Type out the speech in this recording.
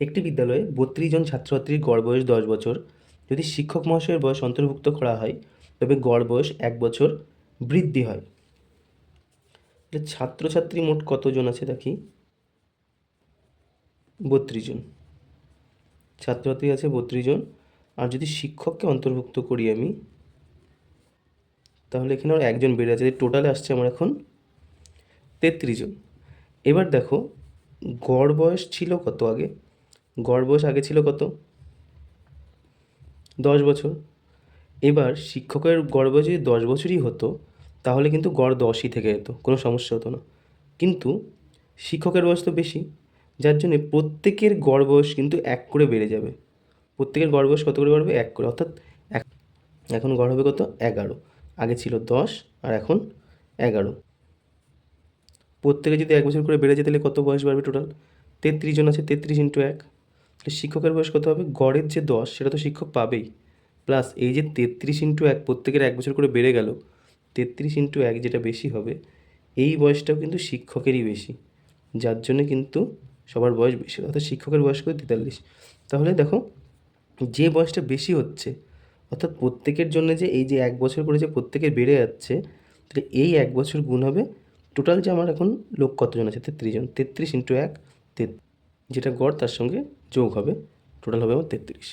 একটি বিদ্যালয়ে বত্রিশ জন ছাত্রছাত্রীর গড় বয়স দশ বছর। যদি শিক্ষক মহাশয়ের বয়স অন্তর্ভুক্ত করা হয়, তবে গড় বয়স এক বছর বৃদ্ধি হয়। ছাত্রছাত্রী মোট কতজন আছে দেখি? বত্রিশ জন। ছাত্রছাত্রী আছে বত্রিশ জন। আর যদি শিক্ষককে অন্তর্ভুক্ত করি আমি, তাহলে এখানে আর একজন বেড়ে আছে। টোটালে আসছে আমার এখন তেত্রিশ জন। এবার দেখো, গড় বয়স ছিল কত আগে? গড় বয়স আগে ছিল কত? দশ বছর। এবার শিক্ষকের গড় বয়স যদি দশ বছরই হতো, তাহলে কিন্তু গড় দশই থেকে যেত, কোনো সমস্যা হতো না। কিন্তু শিক্ষকের বয়স তো বেশি, যার জন্যে প্রত্যেকের গড় বয়স কিন্তু এক করে বেড়ে যাবে। প্রত্যেকের গড় বয়স কত করে বাড়বে? এক করে। অর্থাৎ এক, এখন গড় হবে কত? এগারো। আগে ছিল দশ, আর এখন এগারো। প্রত্যেকে যদি এক বছর করে বেড়ে যায়, তাহলে কত বয়স বাড়বে টোটাল তেত্রিশ জন আছে, তেত্রিশ ইন্টু এক। শিক্ষকের বয়স কত হবে? গড়ের যে দশ, সেটা তো শিক্ষক পাবেই। প্লাস এই যে তেত্রিশ ইন্টু এক, প্রত্যেকের এক বছর করে বেড়ে গেল, তেত্রিশ ইন্টু এক যেটা বেশি হবে, এই বয়সটাও কিন্তু শিক্ষকেরই বেশি। যার জন্য কিন্তু সবার বয়স বেশি, অর্থাৎ শিক্ষকের বয়স করে তেতাল্লিশ। তাহলে দেখো, যে বয়সটা বেশি হচ্ছে, অর্থাৎ প্রত্যেকের জন্য যে এই যে এক বছর করে যে প্রত্যেকের বেড়ে যাচ্ছে, তাহলে এই এক বছর গুণ হবে টোটাল যে আমার এখন লোক কতজন আছে? তেত্রিশ জন। তেত্রিশ ইন্টু এক, তেত যেটা গড় তার সঙ্গে যোগ হবে টোটাল হবে আমার তেত্রিশ।